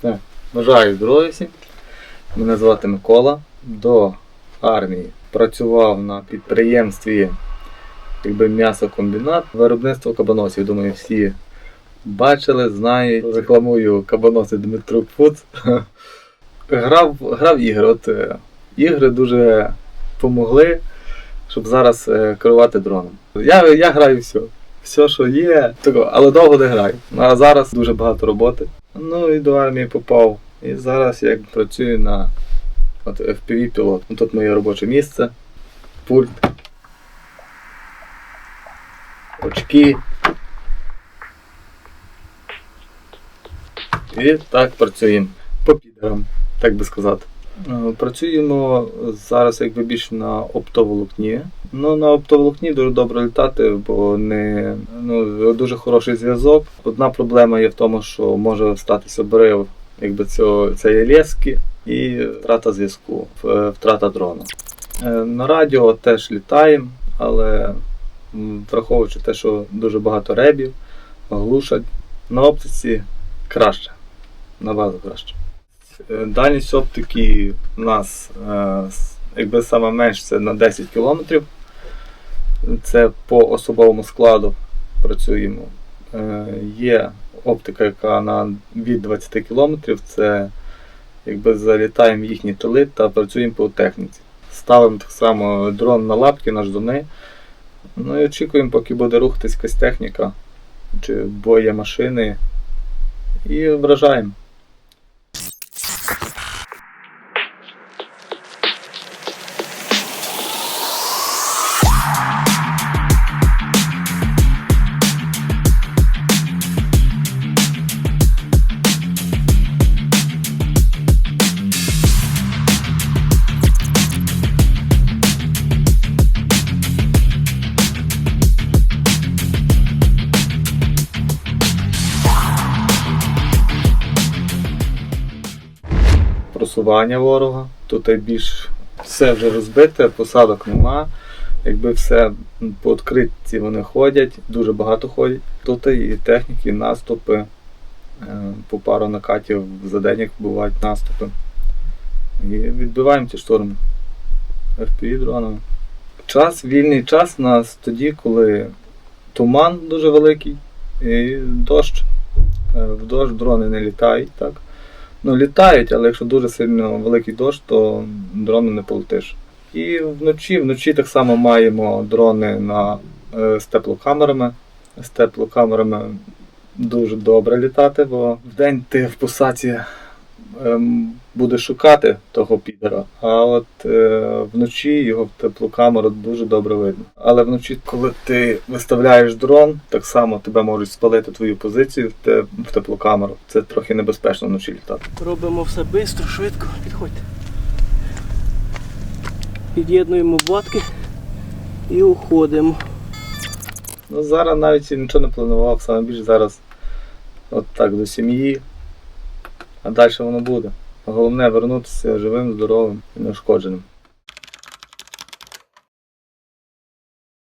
Так, бажаю здоров'я всім. Мене звати Микола. До армії працював на підприємстві якби, м'ясокомбінат, виробництво кабаносів. Думаю, всі бачили, знають. Рекламую кабаноси Дмитрук Фудс. Грав, грав ігри. От, е, ігри дуже допомогли, щоб зараз е, керувати дроном. Я, я граю все. Все, що є, але довго не граю. А зараз дуже багато роботи. Ну і до армії попав. І зараз я працюю на от, FPV пілот. Ну, Тут моє робоче місце, пульт, очки. І так працюємо по підерам, так би сказати. Е, Працюємо зараз якби більше на оптоволокні. Ну, на оптоволокні дуже добре літати, бо не ну, дуже хороший зв'язок. Одна проблема є в тому, що може статися обрив якби цього, цієї лески і втрата зв'язку, втрата дрона. Е, На радіо теж літаємо, але враховуючи те, що дуже багато ребів, глушать, на оптиці краще, набагато краще. Е, Дальність оптики у нас е, якби саме менш це на 10 км. Це по особовому складу працюємо. Е, Є оптика, яка на від 20 км, це якби залітаємо в їхні тили та працюємо по техніці. Ставимо так само дрон на лапки, на ждуни. Ну і очікуємо, поки буде рухатись якась техніка чи боємашини. І вражаємо. Просування ворога. Тут більш все вже розбите, посадок нема. Якби все по відкритті вони ходять, дуже багато ходять. Тут і техніки, і наступи. Е, По пару накатів за день як бувають наступи. І відбиваємо ці штурми. FPV дронами. Час, вільний час у нас тоді, коли туман дуже великий і дощ. Е, В дощ дрони не літають так. Ну, літають, але якщо дуже сильно великий дощ, то дрони не полетиш. І вночі, вночі так само маємо дрони на, е, з теплокамерами. З теплокамерами дуже добре літати, бо в день ти в посадці ем, будеш шукати того підера, а от е, вночі його в теплу камеру дуже добре видно. Але вночі, коли ти виставляєш дрон, так само тебе можуть спалити твою позицію в, те, в теплу камеру. Це трохи небезпечно вночі літати. Робимо все швидко, швидко. Підходьте. Під'єднуємо батки і уходимо. Ну зараз навіть нічого не планував, саме більше зараз от так до сім'ї, а далі воно буде. Головне вернутися живим, здоровим і неушкодженим.